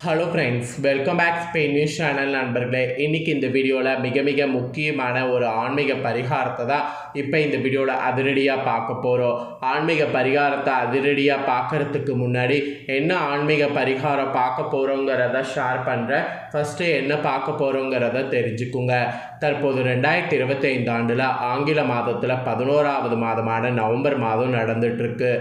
Hello friends welcome back Spain news channel நண்பர்களே. இன்னைக்கு இந்த வீடியோவில் மிக மிக முக்கியமான ஒரு ஆன்மீக பரிகாரத்தை தான் இப்போ இந்த வீடியோவில் அதிரடியாக பார்க்க போகிறோம் ஆன்மீக பரிகாரத்தை அதிரடியாக பார்க்கறதுக்கு முன்னாடி என்ன ஆன்மீக பரிகாரம் பார்க்க போகிறோங்கிறத ஷேர் பண்ணுறேன் ஃபஸ்ட்டு என்ன பார்க்க போகிறோங்கிறத தெரிஞ்சுக்குங்க. தற்போது ரெண்டாயிரத்தி இருபத்தைந்து ஆண்டில் ஆங்கில மாதத்தில் பதினோராவது மாதமான நவம்பர் மாதம் நடந்துட்டுருக்கு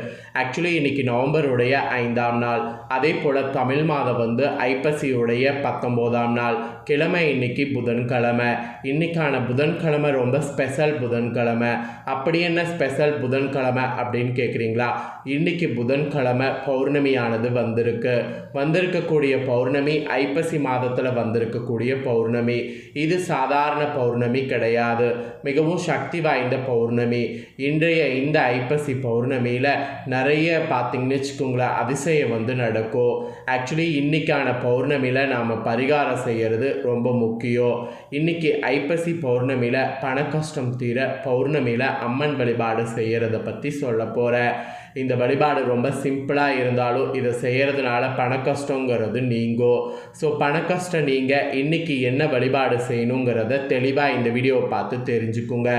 ஆக்சுவலி இன்றைக்கி நவம்பருடைய ஐந்தாம் நாள். அதே போல் தமிழ் மாதம் வந்து ஐப்பசியுடைய பத்தொம்போதாம் நாள் கிழமை இன்னைக்கு புதன்கிழமை. இன்னைக்கான புதன்கிழமை ரொம்ப ஸ்பெஷல் புதன்கிழமை. அப்படி என்ன ஸ்பெஷல் புதன்கிழமை அப்படின்னு கேட்குறீங்களா இன்னைக்கு புதன்கிழமை பௌர்ணமியானது வந்திருக்கு. வந்திருக்கக்கூடிய பௌர்ணமி ஐப்பசி மாதத்தில் வந்திருக்கக்கூடிய பௌர்ணமி. இது சாதாரண பௌர்ணமி கிடையாது. மிகவும் சக்தி வாய்ந்த பௌர்ணமி. இன்றைய இந்த ஐப்பசி பௌர்ணமியில் நிறைய பார்த்தீங்கன்னு வச்சுக்கோங்களேன் அதிசயம் வந்து நடக்கும். ஆக்சுவலி இன்னைக்கான பௌர்ணமியில் நாம் பரிகாரம் செய்கிறது ரொம்ப முக்கியம். இன்னைக்கு ஐப்பசி பௌர்ணமியில் பண கஷ்டம் தீர பௌர்ணமியில் அம்மன் வழிபாடு செய்கிறத பற்றி சொல்ல போகிறேன் இந்த வழிபாடு ரொம்ப சிம்பிளாக இருந்தாலும் இதை செய்கிறதுனால பண கஷ்டங்கிறது நீங்கும். ஸோ பண கஷ்டம் நீங்கள் இன்னைக்கு என்ன வழிபாடு செய்யணுங்கிறத தெளிவாக இந்த வீடியோவை பார்த்து தெரிஞ்சுக்குங்க.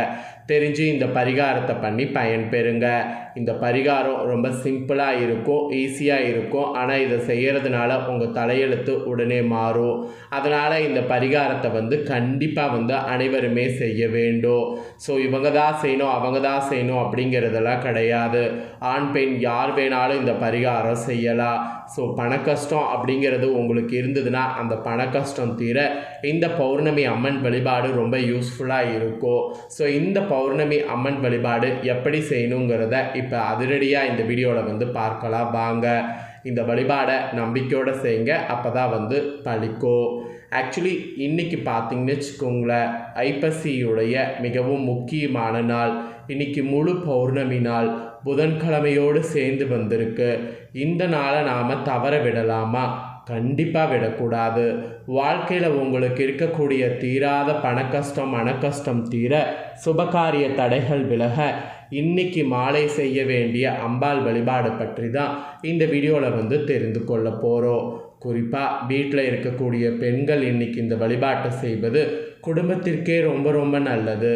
தெரிஞ்சு இந்த பரிகாரத்தை பண்ணி பயன்பெறுங்க இந்த பரிகாரம் ரொம்ப சிம்பிளாக இருக்கும் ஈஸியாக இருக்கும். ஆனால் இதை செய்கிறதுனால உங்கள் தலையெழுத்து உடனே மாறும். அதனால் இந்த பரிகாரத்தை வந்து கண்டிப்பாக வந்து அனைவருமே செய்ய வேண்டும். ஸோ இவங்க தான் செய்யணும் அவங்க தான் செய்யணும் அப்படிங்கிறதெல்லாம் கிடையாது. ஆண் பெண் யார் வேணாலும் இந்த பரிகாரம் செய்யலாம். ஸோ பண கஷ்டம் அப்படிங்கிறது உங்களுக்கு இருந்ததுன்னா அந்த பண கஷ்டம் தீர இந்த பௌர்ணமி அம்மன் வழிபாடு ரொம்ப யூஸ்ஃபுல்லாக இருக்கும். ஸோ இந்த பௌர்ணமி அம்மன் வழிபாடு எப்படி செய்யணுங்கிறத இப்போ அதிரடியாக இந்த வீடியோவில் வந்து பார்க்கலாம். வாங்க இந்த வழிபாடை நம்பிக்கையோடு செய்யுங்க. அப்போ தான் வந்து பழிக்கும். ஆக்சுவலி இன்றைக்கி பார்த்தீங்கன்னு வச்சுக்கோங்களேன் ஐப்பசியுடைய மிகவும் முக்கியமான நாள். இன்னைக்கு முழு பௌர்ணமி நாள் புதன்கிழமையோடு சேர்ந்து வந்திருக்கு. இந்த நாளை நாம் தவற விடலாமா? கண்டிப்பாக விடக்கூடாது. வாழ்க்கையில் உங்களுக்கு இருக்கக்கூடிய தீராத பணக்கஷ்டம் மனக்கஷ்டம் தீர சுபகாரிய தடைகள் விலக இன்னைக்கு மாலை செய்ய வேண்டிய அம்பாள் வழிபாடு பற்றி தான் இந்த வீடியோவில் வந்து தெரிந்து கொள்ள போகிறோம் குறிப்பாக வீட்டில் இருக்கக்கூடிய பெண்கள் இன்னைக்கு இந்த வழிபாட்டை செய்வது குடும்பத்திற்கே ரொம்ப ரொம்ப நல்லது.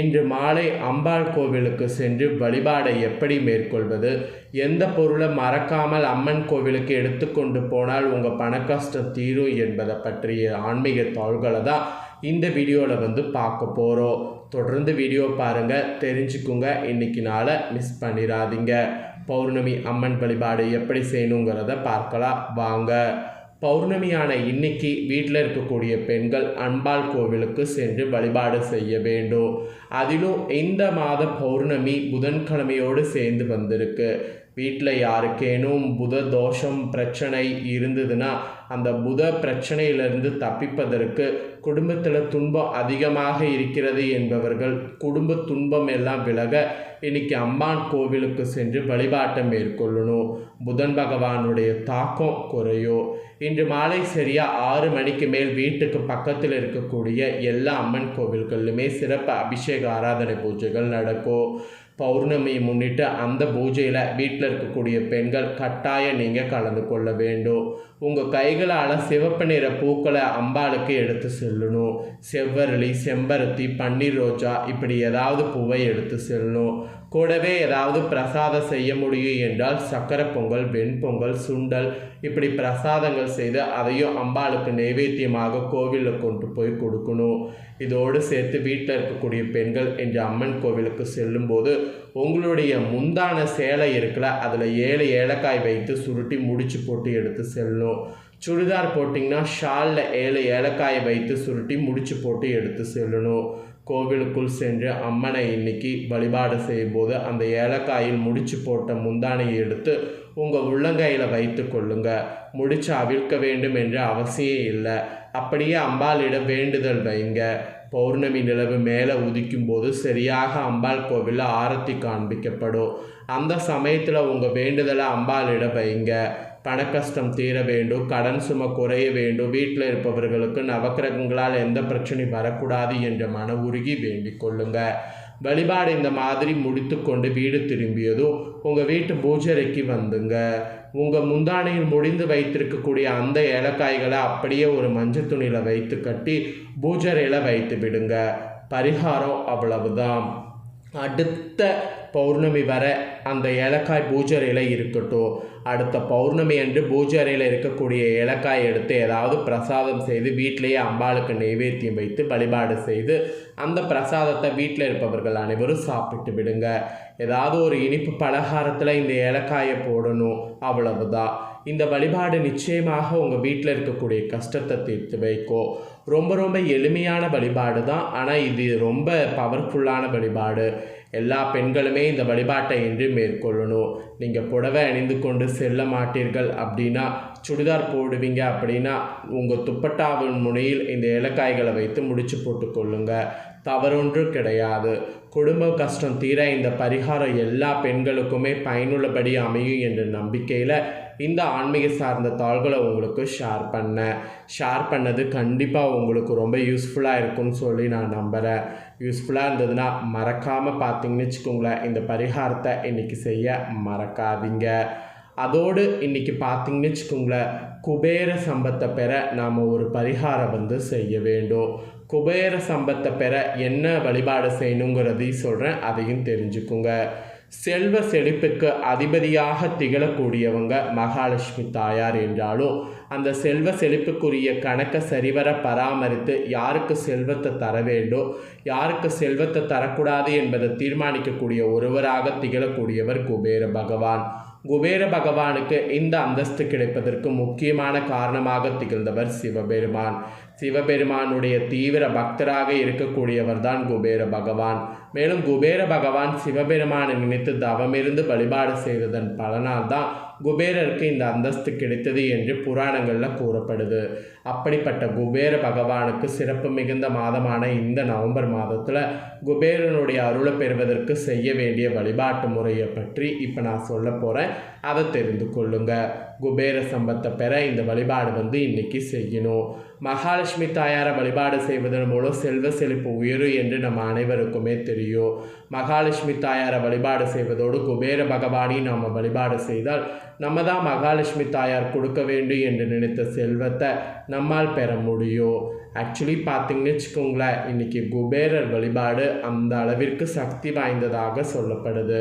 இன்று மாலை அம்பாள் கோவிலுக்கு சென்று வழிபாடை எப்படி மேற்கொள்வது? எந்த பொருளை மறக்காமல் அம்மன் கோவிலுக்கு எடுத்துக்கொண்டு போனால் உங்கள் பணக்கஷ்டம் தீரும் என்பதை பற்றிய ஆன்மீக தாள்களை தான் இந்த வீடியோவில் வந்து பார்க்க போகிறோம் தொடர்ந்து வீடியோ பாருங்கள் தெரிஞ்சுக்குங்க. இன்னைக்கு நாளை மிஸ் பண்ணிடாதீங்க பௌர்ணமி அம்மன் வழிபாடு எப்படி செய்யணுங்கிறத பார்க்கலாம். வாங்க. பௌர்ணமியான இன்னைக்கு வீட்டில் இருக்கக்கூடிய பெண்கள் அன்பாள் கோவிலுக்கு சென்று வழிபாடு செய்ய வேண்டும். அதிலும் இந்த மாத பௌர்ணமி புதன்கிழமையோடு சேர்ந்து வந்திருக்கு. வீட்டில் யாருக்கேனும் புத தோஷம் பிரச்சனை இருந்ததுன்னா அந்த புத பிரச்சனையிலிருந்து தப்பிப்பதற்கு குடும்பத்தில் துன்பம் அதிகமாக இருக்கிறது என்பவர்கள் குடும்ப துன்பம் எல்லாம் விலக இன்னைக்கு அம்மான் கோவிலுக்கு சென்று வழிபாட்டை மேற்கொள்ளணும். புதன் பகவானுடைய தாக்கம் குறையும் இன்று மாலை சரியாக ஆறு மணிக்கு மேல் வீட்டுக்கு பக்கத்தில் இருக்கக்கூடிய எல்லா அம்மன் கோவில்களிலுமே சிறப்பு அபிஷேக ஆராதனை பூஜைகள் நடக்கும் பௌர்ணமியை முன்னிட்டு அந்த பூஜையில் வீட்டில் இருக்கக்கூடிய பெண்கள் கட்டாயம் நீங்கள் கலந்து கொள்ள வேண்டும். உங்கள் கைகளால் சிவப்பு நிற பூக்களை அம்பாளுக்கு எடுத்து செல்லணும். செவ்வரளி செம்பருத்தி பன்னீர் ரோஜா இப்படி ஏதாவது பூவை எடுத்து செல்லணும். கூடவே ஏதாவது பிரசாதம் செய்ய முடியும் என்றால் சக்கரை பொங்கல் வெண்பொங்கல் சுண்டல் இப்படி பிரசாதங்கள் செய்து அதையும் அம்பாளுக்கு நைவேத்தியமாக கோவிலில் கொண்டு போய் கொடுக்கணும். இதோடு சேர்த்து வீட்டில் இருக்கக்கூடிய பெண்கள் என்ற அம்மன் கோவிலுக்கு செல்லும்போது உங்களுடைய முந்தான சேலை இருக்குல்ல அதில் ஏழு ஏலக்காய் வைத்து சுருட்டி முடிச்சு போட்டு எடுத்து செல்லணும். சுடிதார் போட்டிங்கன்னா ஷாலில் ஏழு ஏலக்காயை வைத்து சுருட்டி முடிச்சு போட்டு எடுத்து செல்லணும். கோவிலுக்குள் சென்று அம்மனை இன்னைக்கு வழிபாடு செய்யும்போது அந்த ஏலக்காயில் முடிச்சு போட்ட முந்தானையை எடுத்து உங்கள் உள்ளங்கையில் வைத்து கொள்ளுங்க. முடிச்சு அவிழ்க்க வேண்டும் என்ற அவசியம் இல்லை. அப்படியே அம்பாளிடம் வேண்டுதல் வைங்க. பௌர்ணமி நிலவு மேலே உதிக்கும் போது சரியாக அம்பாள் கோவிலில் ஆரத்தி காண்பிக்கப்படும். அந்த சமயத்தில் உங்கள் வேண்டுதலை அம்பாளிடம் வைங்க. பணக்கஷ்டம் தீர வேண்டும் கடன் சும குறைய வேண்டும் வீட்டில் இருப்பவர்களுக்கு நவக்கிரகங்களால் எந்த பிரச்சனை வரக்கூடாது என்ற மன உருகி வேண்டிக் கொள்ளுங்க. வழிபாடு இந்த மாதிரி முடித்துக்கொண்டு வீடு திரும்பியதும் உங்கள் வீட்டு பூஜரைக்கு வந்துங்க. உங்கள் முந்தானையில் முடிந்து வைத்திருக்கக்கூடிய அந்த ஏலக்காய்களை அப்படியே ஒரு மஞ்சள் துணியில் வைத்து கட்டி பூஜரையில் வைத்து விடுங்க. பரிகாரம் அவ்வளவுதான். அடுத்த பௌர்ணமி வர அந்த ஏலக்காய் பூஜரையில் இருக்கட்டும் அடுத்த பௌர்ணமி அன்று பூஜை இருக்கக்கூடிய ஏலக்காய் எடுத்து ஏதாவது பிரசாதம் செய்து வீட்டிலேயே அம்பாளுக்கு நைவேத்தியம் வைத்து வழிபாடு செய்து அந்த பிரசாதத்தை வீட்டில் இருப்பவர்கள் அனைவரும் சாப்பிட்டு விடுங்க. ஏதாவது ஒரு இனிப்பு பலகாரத்தில் இந்த ஏலக்காயை போடணும் அவ்வளவுதான். இந்த வழிபாடு நிச்சயமாக உங்கள் வீட்டில் இருக்கக்கூடிய கஷ்டத்தை தீர்த்து வைக்கும். ரொம்ப ரொம்ப எளிமையான வழிபாடு தான் ஆனால் இது ரொம்ப பவர்ஃபுல்லான வழிபாடு. எல்லா பெண்களுமே இந்த வழிபாட்டை இன்று மேற்கொள்ளணும். நீங்கள் புடவை அணிந்து கொண்டு செல்ல மாட்டீர்கள் அப்படின்னா சுடிதார் போடுவீங்க அப்படின்னா உங்கள் துப்பட்டாவின் முனையில் இந்த ஏலக்காய்களை வைத்து முடிச்சு போட்டுக்கொள்ளுங்க தவறொன்று கிடையாது. குடும்ப கஷ்டம் தீர இந்த பரிகாரம் எல்லா பெண்களுக்குமே பயனுள்ளபடி அமையும் என்ற நம்பிக்கையில் இந்த ஆன்மீக சார்ந்த தாள்களை உங்களுக்கு ஷேர் பண்ணேன் ஷேர் பண்ணது கண்டிப்பாக உங்களுக்கு ரொம்ப யூஸ்ஃபுல்லாக இருக்கும்னு சொல்லி நான் நம்புகிறேன் யூஸ்ஃபுல்லாக இருந்ததுன்னா மறக்காமல் பார்த்தீங்கன்னு வச்சுக்கோங்களேன் இந்த பரிகாரத்தை இன்றைக்கி செய்ய மறக்காதீங்க. அதோடு இன்றைக்கி பார்த்தீங்கன்னு வச்சுக்கோங்களேன் குபேர சம்பத்தை பெற நாம் ஒரு பரிகாரம் வந்து செய்ய வேண்டும். குபேர சம்பத்தை பெற என்ன வழிபாடு செய்யணுங்கிறதையும் சொல்கிறேன் அதையும் தெரிஞ்சுக்குங்க. செல்வ செழிப்புக்கு அதிபதியாக திகழக்கூடியவங்க மகாலட்சுமி தாயார் என்றாலும் அந்த செல்வ செழிப்புக்குரிய கணக்கை சரிவர பராமரித்து யாருக்கு செல்வத்தை தர வேண்டும் யாருக்கு செல்வத்தை தரக்கூடாது என்பதை தீர்மானிக்கக்கூடிய ஒருவராக திகழக்கூடியவர் குபேர பகவான். குபேர பகவானுக்கு இந்த அந்தஸ்து கிடைப்பதற்கு முக்கியமான காரணமாக திகழ்ந்தவர் சிவபெருமான். சிவபெருமானுடைய தீவிர பக்தராக இருக்கக்கூடியவர் தான் குபேர பகவான். மேலும் குபேர பகவான் சிவபெருமானை நினைத்து தவமிருந்து வழிபாடு செய்ததன் பலனால் தான் குபேரருக்கு இந்த அந்தஸ்து கிடைத்தது என்று புராணங்களில் கூறப்படுது. அப்படிப்பட்ட குபேர பகவானுக்கு சிறப்பு மிகுந்த மாதமான இந்த நவம்பர் மாதத்தில் குபேரனுடைய அருளை பெறுவதற்கு செய்ய வேண்டிய வழிபாட்டு முறையை பற்றி இப்போ நான் சொல்ல போகிறேன் அதை தெரிந்து கொள்ளுங்கள் குபேர சம்பத்தை பெற இந்த வழிபாடு வந்து இன்னைக்கு செய்யணும். மகாலட்சுமி தாயாரை வழிபாடு செய்வதன் மூலம் செல்வ செழிப்பு உயரும் என்று நம்ம அனைவருக்குமே தெரியும். மகாலட்சுமி தாயாரை வழிபாடு செய்வதோடு குபேர பகவானையும் நாம் வழிபாடு செய்தால் நம்ம தான் மகாலட்சுமி தாயார் கொடுக்க வேண்டும் என்று நினைத்த செல்வத்தை நம்மால் பெற முடியும். ஆக்சுவலி பார்த்தீங்கன்னு வச்சுக்கோங்களேன் இன்றைக்கி குபேரர் வழிபாடு அந்த அளவிற்கு சக்தி வாய்ந்ததாக சொல்லப்படுது.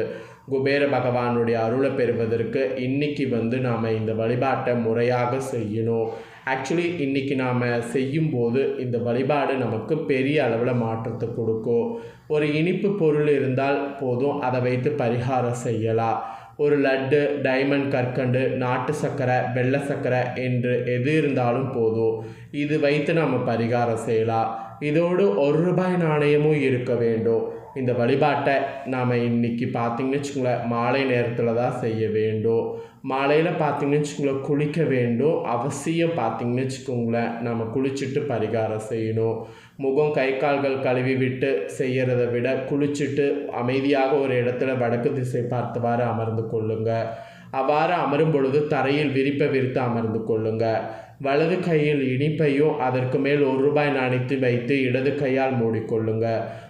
குபேர பகவானுடைய அருளை பெறுவதற்கு இன்னைக்கு வந்து நாம் இந்த வழிபாட்டை முறையாக செய்யணும். ஆக்சுவலி இன்றைக்கி நாம் செய்யும்போது இந்த வழிபாடு நமக்கு பெரிய அளவில் மாற்றத்தை கொடுக்கும். ஒரு இனிப்பு பொருள் இருந்தால் போதும் அதை வைத்து பரிகாரம் செய்யலாம். ஒரு லட்டு டைமண்ட் கற்கண்டு நாட்டு சர்க்கரை வெள்ளை சர்க்கரை என்று எது இருந்தாலும் போதும். இது வைத்து நம்ம பரிகாரம் செய்யலாம். இதோடு ஒரு ரூபாய் நாணயமும் இருக்க வேண்டும். இந்த வழிபாட்டை நாம் இன்றைக்கி பார்த்திங்கன்னு வச்சுக்கோங்களேன் மாலை நேரத்தில் தான் செய்ய வேண்டும். மாலையில் பார்த்திங்கன்னு வச்சுக்கோங்களேன் குளிக்க வேண்டும். அவசியம் பார்த்திங்கன்னு வச்சுக்கோங்களேன் நம்ம குளிச்சுட்டு பரிகாரம் செய்யணும். முகம் கை கால்கள் கழுவி விட்டு செய்கிறத விட குளிச்சுட்டு அமைதியாக ஒரு இடத்துல வடக்கு திசை பார்த்தவாறு அமர்ந்து கொள்ளுங்கள் அவ்வாறு அமரும் பொழுது தரையில் விரிப்பை விரித்து அமர்ந்து கொள்ளுங்கள் வலது கையில் இனிப்பையும் அதற்கு மேல் ஒரு ரூபாய் நாணயத்தை வைத்து இடது கையால் மூடிக்கொள்ளுங்க.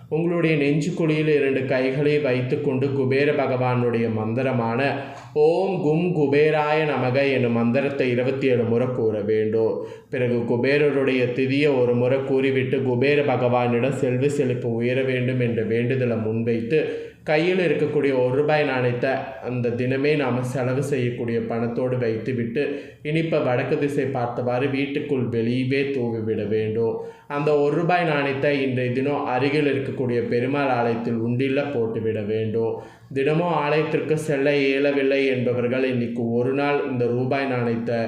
உங்களுடைய நெஞ்சு குழியில் இரண்டு கைகளை வைத்துக்கொண்டு குபேர பகவானுடைய மந்திரமான ஓம் கும் குபேராய நமக என்னும் மந்திரத்தை இருபத்தி ஏழு முறை கூற வேண்டும். பிறகு குபேரருடைய திதியை ஒரு முறை கூறிவிட்டு குபேர பகவானிடம் செல்வி செழிப்பு உயர வேண்டும் என்ற வேண்டுதலை முன்வைத்து கையில் இருக்கக்கூடிய ஒரு ரூபாய் நாணயத்தை அந்த தினமே நாம் செலவு செய்யக்கூடிய பணத்தோடு வைத்துவிட்டு இனிப்பை வடக்கு திசை பார்த்தவாறு வீட்டுக்குள் வெளியவே தூவிவிட வேண்டும். அந்த ஒரு ரூபாய் நாணயத்தை இன்றைய தினம் அருகில் இருக்கக்கூடிய பெருமாள் ஆலயத்தில் உண்டில்ல போட்டுவிட வேண்டும். தினமும் ஆலயத்திற்கு செல்ல இயலவில்லை என்பவர்கள் இன்னைக்கு ஒரு நாள் இந்த ரூபாய் நாணயத்தை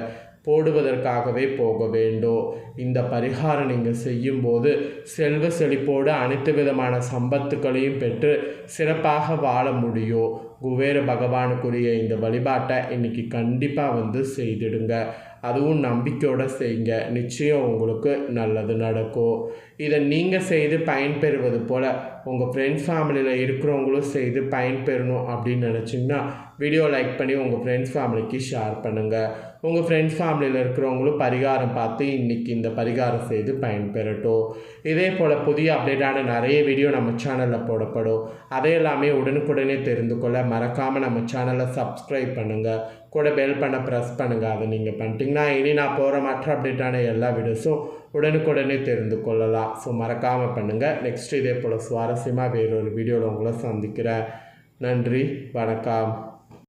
போடுவதற்காகவே போக வேண்டும் இந்த பரிகாரம் நீங்கள் செய்யும்போது செல்வ செழிப்போடு அனைத்து விதமான சம்பத்துக்களையும் பெற்று சிறப்பாக வாழ முடியும் குபேர பகவானுக்குரிய இந்த வழிபாட்டை இன்றைக்கி கண்டிப்பாக வந்து செய்திடுங்க. அதுவும் நம்பிக்கையோடு செய்யுங்க. நிச்சயம் உங்களுக்கு நல்லது நடக்கும் இதை நீங்கள் செய்து பயன்பெறுவது போல் உங்கள் ஃப்ரெண்ட்ஸ் ஃபேமிலியில் இருக்கிறவங்களும் செய்து பயன்பெறணும் அப்படின்னு நினச்சிங்கன்னா வீடியோ லைக் பண்ணி உங்கள் ஃப்ரெண்ட்ஸ் ஃபேமிலிக்கு ஷேர் பண்ணுங்கள் உங்கள் ஃப்ரெண்ட்ஸ் ஃபேமிலியில் இருக்கிறவங்களும் பரிகாரம் பார்த்து இன்றைக்கி இந்த பரிகாரம் செய்து பயன்பெறட்டும். இதே போல் புதிய அப்டேட்டான நிறைய வீடியோ நம்ம சேனலில் போடப்படும். அதையெல்லாமே உடனுக்குடனே தெரிந்து கொள்ள மறக்காமல் நம்ம சேனலை சப்ஸ்கிரைப் பண்ணுங்கள் கூட பெல் பண்ண ப்ரெஸ் பண்ணுங்கள் அதை நீங்கள் பண்ணிட்டீங்கன்னா இனி நான் போகிற மற்ற அப்டேட்டான எல்லா வீடியோஸும் உடனுக்குடனே தெரிந்து கொள்ளலாம். ஸோ மறக்காமல் பண்ணுங்கள் நெக்ஸ்ட் இதே போல் சுவாரஸ்யமாக வேறொரு வீடியோவில் உங்களை சந்திக்கிறேன். நன்றி. வணக்கம்.